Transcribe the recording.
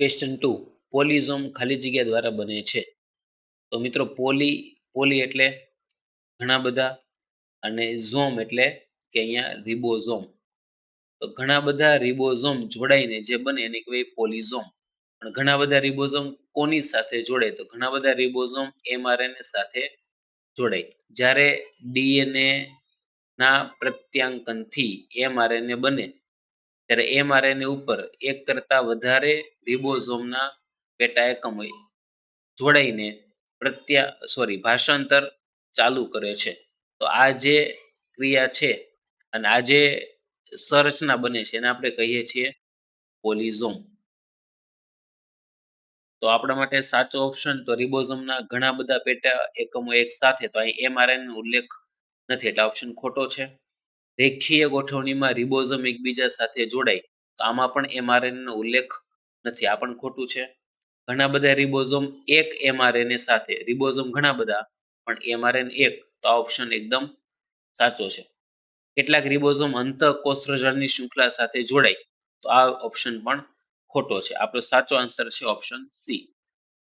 Question two પોલિઝોમ ખાલી જગ્યા દ્વારા બને છે. તો મિત્રો, પોલી પોલી એટલે ઘણા બધા અને ઝોમ એટલે કે અહીંયા રિબોઝોમ તો ઘણા બધા રિબોઝોમ જોડાઈને જે બને એને કહેવાય પોલિઝોમ. પણ ઘણા બધા રિબોઝોમ કોની સાથે જોડે તો ઘણા બધા રિબોઝોમ એમઆરએનએ સાથે જોડાય. જ્યારે ડીએનએ ના પ્રત્યાંકનથી એમઆરએનએ બને ત્યારે એમઆરએનએ ઉપર એક કરતા વધારે રિબોઝોમના પેટા એકમો જોડાઈને પ્રત્યા સોરી ભાષાંતર ચાલુ કરે છે. તો આ જે ક્રિયા છે અને આ જે સંરચના બને છે એને આપણે કહીએ છીએ પોલિઝોમ. તો આપણા માટે સાચો ઓપ્શન તો રિબોઝોમના ઘણા બધા પેટા એકમો એક સાથે, તો અહીં એમઆરએન ઉલ્લેખ નથી, એટલે ઓપ્શન ખોટો છે. રેખીય ગોઠવણીમાં રિબોઝોમ એકબીજા સાથે જોડાય, તો આમાં પણ એમઆરએન નો ઉલ્લેખ નથી. આ પણ ખોટું છે. ઘણા બધા રિબોઝોમ એક એમઆરએનએ સાથે રિબોઝોમ ઘણા બધા, પણ એમઆરએન એક, તો આ ઓપ્શન એકદમ સાચો છે. કેટલાક રિબોઝોમ અંત કોષરજળની શૃંખલા સાથે જોડાય, તો આ ઓપ્શન પણ ખોટો છે. આપણો સાચો આન્સર છે ઓપ્શન સી